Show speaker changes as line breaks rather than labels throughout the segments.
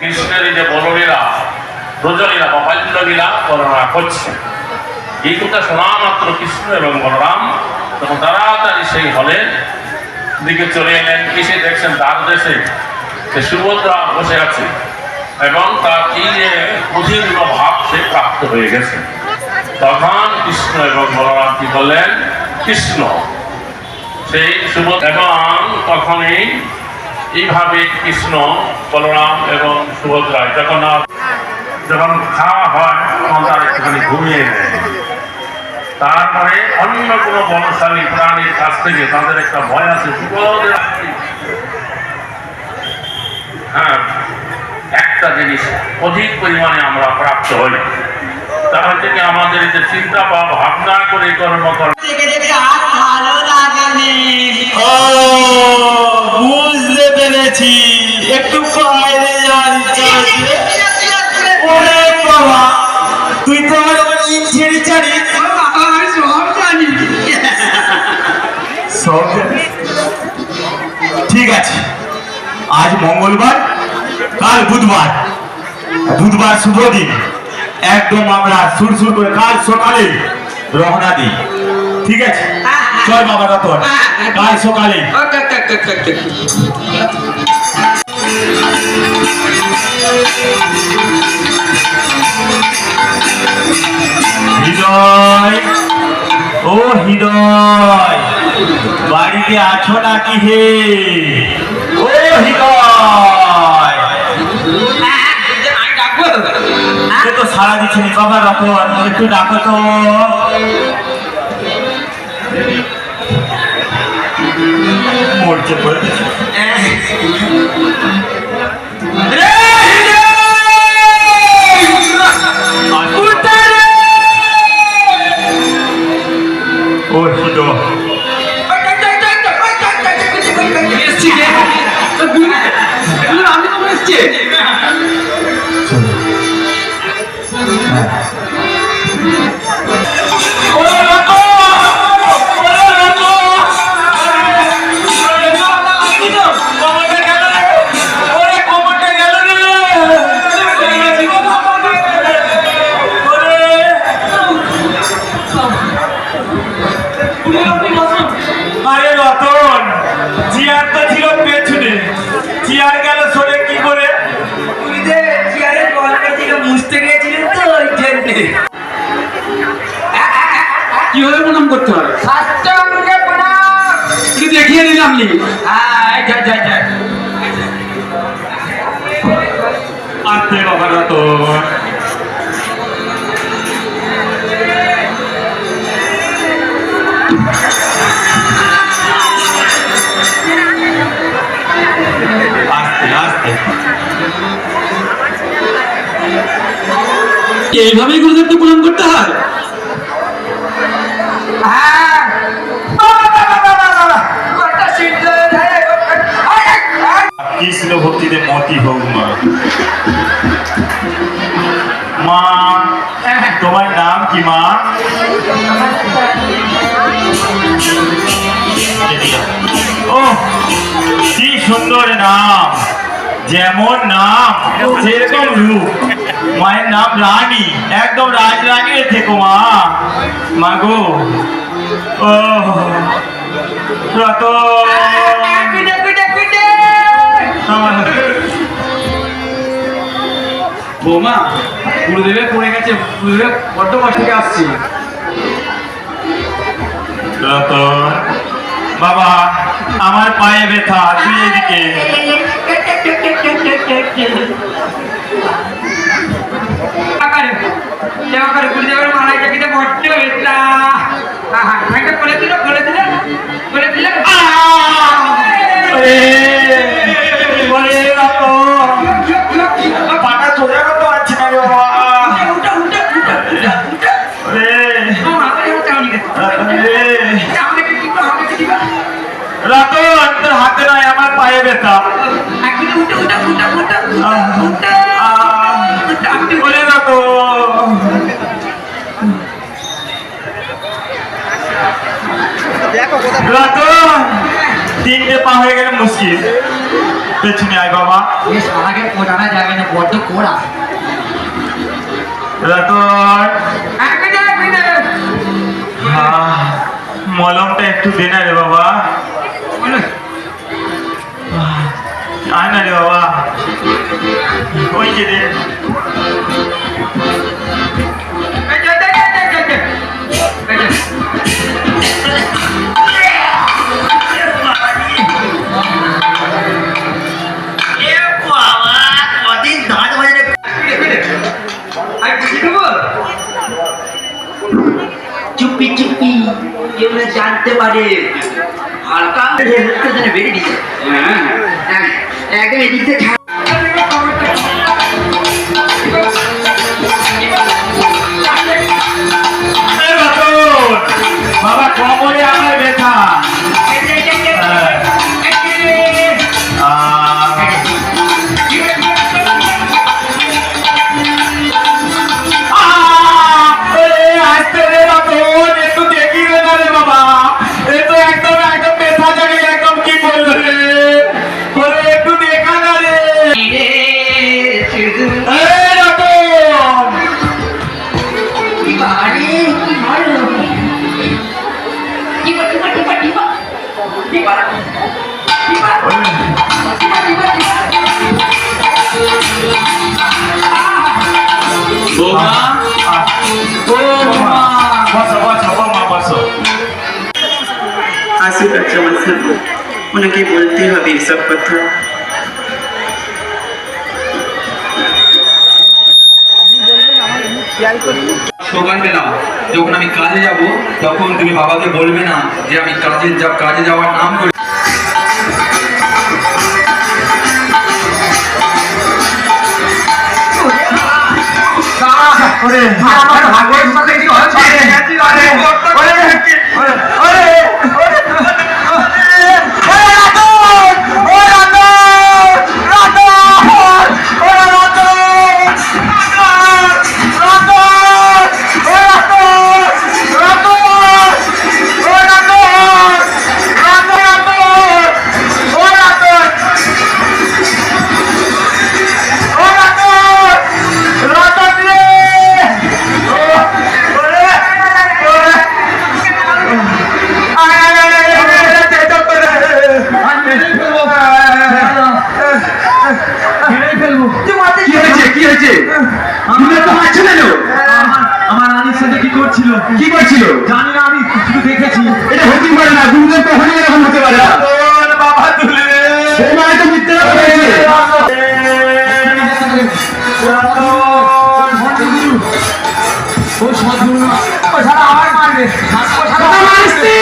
কৃষ্ণের যে বললীলা ব্রজলীলা বা বাল্যলীলা বর্ণনা করছে। এই কথা শোনা মাত্র কৃষ্ণ এবং বলরাম তখন তাড়াতাড়ি সেই হলের দিকে চলে এলেন। কিসে দেখছেন তার দেশে সে সুভদ্রা বসে আছে, এবং তার এই যে অধীর্ণ ভাব সে প্রাপ্ত হয়ে গেছে। তখন কৃষ্ণ এবং বলরাম কি বললেন কৃষ্ণ। সেই সুভদ্রা, এবং তখনই এইভাবে কৃষ্ণ বলরাম এবং সুভদ্রা জগন্নাথ যখন খাওয়া হয় তখন তারা একটুখানি ঘুমিয়ে নেয়। তারপরে অন্য কোনো বলশালী প্রাণীর কাছ থেকে তাদের একটা ভয় আছে বিপদের হ্যাঁ একটা জিনিস অধিক পরিমাণে আমরা প্রাপ্ত হই। তার থেকে আমাদের যে চিন্তা বা ভাবনা করে কর্ম করা
ভালো
বুঝতে পেরেছি একটু বাইরে যাওয়ার ইচ্ছা হচ্ছে ওরে বাবা তুই তো আমার ইট ছেড়ে
সব?
ঠিক আছে আজ মঙ্গলবার কাল বুধবার। বুধবার শুভ দিন। একদম আমরা সুরসুর করে কাল সকালে রওনা দিই। ঠিক আছে? চল বাবা রতন কাল সকালে। হৃদয় ও হৃদয় বাড়িতে আছো নাকি হে ও হৃদয় তো সারা দিচ্ছে বাবা রতন একটু ডাকো তো মরছে পড়ে
জন্যে
কীভাবে প্রণাম করতে হয়?
সাষ্টাঙ্গে প্রণাম।
কি দেখিয়ে দিলাম নি
হ্যাঁ
বাবা রতন আস্তে আস্তে।
এইভাবেই গুরুদেবকে প্রণাম করতে হয়?
হ্যাঁ।
কৃষ্ণ ভক্তিতে? মতি হোক মা মা তোমার নাম কি মা? ও কি সুন্দর নাম। যেমন নাম সেরকম রূপ। মায়ের নাম রানী একদম রাজরানী থেকো মা। মা গো। ও রত।
বৌমা গুরুদেবে পড়ে গেছে গুরুদেব বড্ড কষ্ট থেকে আসছি।
বাবা আমার পায়ে ব্যথা তুই এদিকে।
বলে দিল, বলে দিল, বলে দিল।
এ, ওরে রতন, পাটা সোজা করতে পারছি না
উঠো, উঠো, উঠো, উঠো, উঠো।
ওরে,
আমার হাতে হাতে আমাকে দে।
রতন রে।
আমাকে দিবা, আমাকে দিবা।
রতন তোর হাতে নয় আমার পায়ে ব্যথা হয়ে গেলে মুশকিল পেছনে আয় বাবা।
এ কোটানো যাবে না বড্ড কোড়া। একদিন
মলমটা একটু দে না রে বাবা। আয় না রে বাবা। ওই যে
থাকতে পারে। হালকা। বেরিয়ে দিচ্ছে একদম এদিক থেকে
থাকব ওনাকে বলতে হবে এসব কথা
সৌভাগ্যে নাও যখন আমি কাজে যাব তখন তুমি বাবাকে বলবে না যে আমি কাজে কাজে যাওয়ার নাম করে
ভাগবত সাথে কি
করছিল কি করছিল জানি না আমি শুধু দেখেছি এটা হতে পারে না গুরুদেব কখনই এরকম হতে পারে না
বাবা তুলে
সেই মানে তো মিথ্যে ও সারা আবার মারবে ও সারা মারছি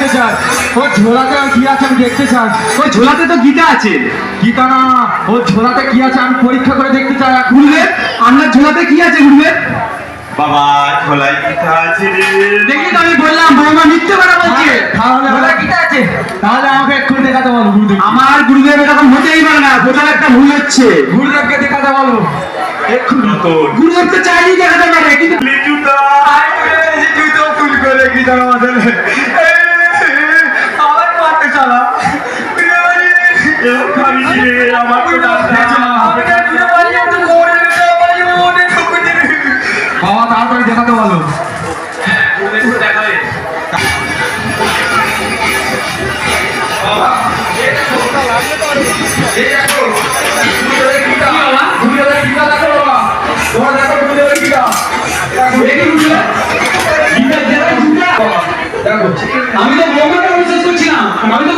দেখতে চাই ও ঝোলাতে কি আছে আমি দেখতে চাই ওই ঝোলাতে তো গীতা আছে। গীতা না ও ঝোলাতে কি আছে আমি পরীক্ষা করে দেখতে চাই। গুরুদেব আপনার ঝোলাতে কি আছে
বাবা
দেখি তো আমি বললাম বৌমা মিথ্যে কথা বলছে। তাহলে ওটা গীতা আছে। তাহলে আমাকে এক্ষুনি দেখাতে বলো গুরুদেব আমার গুরুদেব এরকম হতেই পারে না। একটা ভুল হচ্ছে। গুরুদেবকে দেখাতে বলো। এক্ষুনি।
তো।
গুরুদেব তো চাইলেই দেখাতে পারে কিন্তু জুতো ফুল করে আমি তো বোমাটা বিশ্বাস করছি না আমি তো